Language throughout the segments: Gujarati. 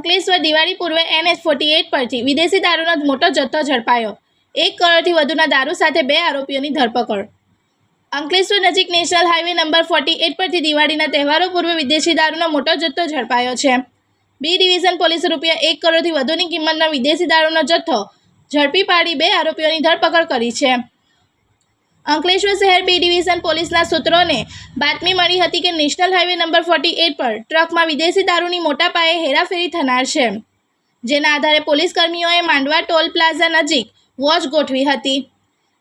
અંકલેશ્વર દિવાળી પૂર્વે એનએચ ફોર્ટી એટ પરથી વિદેશી દારૂનો મોટો જથ્થો ઝડપાયો. એક કરોડથી વધુના દારૂ સાથે બે આરોપીઓની ધરપકડ. અંકલેશ્વર નજીક national highway number forty eight પરથી દિવાળીના તહેવારો પૂર્વે વિદેશી દારૂનો મોટો જથ્થો ઝડપાયો છે. બી ડિવિઝન પોલીસે રૂપિયા એક કરોડથી વધુની કિંમતનો વિદેશી દારૂનો જથ્થો ઝડપી પાડી બે આરોપીઓની ધરપકડ કરી છે. અંકલેશ્વર શહેર બી ડિવિઝન પોલીસના સૂત્રોને બાતમી મળી હતી કે national highway number forty eight પર ટ્રકમાં વિદેશી દારૂની મોટા પાયે હેરાફેરી થનાર છે. જેના આધારે પોલીસ કર્મીઓએ માંડવા ટોલ પ્લાઝા નજીક વોચ ગોઠવી હતી.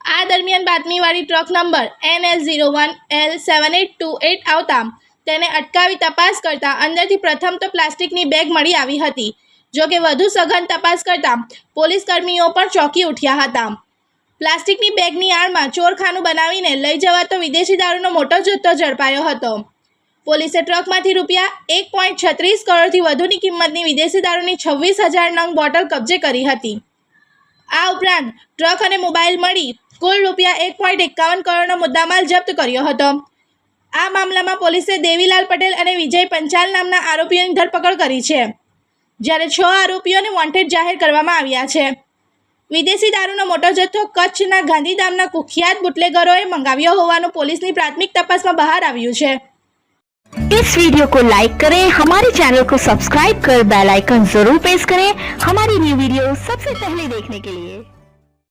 આ દરમિયાન બાતમીવાળી truck number N L zero one L seven eight two eight આવતા તેને અટકાવી તપાસ કરતાં અંદરથી પ્રથમ તો પ્લાસ્ટિકની બેગ મળી આવી હતી, જોકે વધુ સઘન તપાસ કરતાં પોલીસ કર્મીઓ પણ ચોંકી ઉઠ્યા હતા. પ્લાસ્ટિકની બેગની આડમાં ચોરખાનું બનાવીને લઈ જવાતો વિદેશી દારૂનો મોટો જથ્થો ઝડપાયો હતો. પોલીસે ટ્રકમાંથી રૂપિયા એક પોઈન્ટ છત્રીસ કરોડથી વધુની કિંમતની વિદેશી દારૂની છવ્વીસ હજાર નંગ બોટલ કબજે કરી હતી. આ ઉપરાંત ટ્રક અને મોબાઈલ મળી કુલ રૂપિયા એક પોઈન્ટ એકાવન કરોડનો મુદ્દામાલ જપ્ત કર્યો હતો. આ મામલામાં પોલીસે દેવીલાલ પટેલ અને વિજય પંચાલ નામના આરોપીઓની ધરપકડ કરી છે, જ્યારે છ આરોપીઓને વોન્ટેડ જાહેર કરવામાં આવ્યા છે. વિદેશી દારૂનો મોટો જથ્થો કચ્છના ગાંધીધામના કુખ્યાત બુટલેગરોએ મંગાવ્યો હોવાનું પોલીસની પ્રાથમિક તપાસમાં બહાર આવ્યું છે इस वीडियो को लाइक करें हमारे चैनल को सब्सक्राइब कर बेल आइकन जरूर प्रेस करें हमारी न्यू वीडियो सबसे पहले देखने के लिए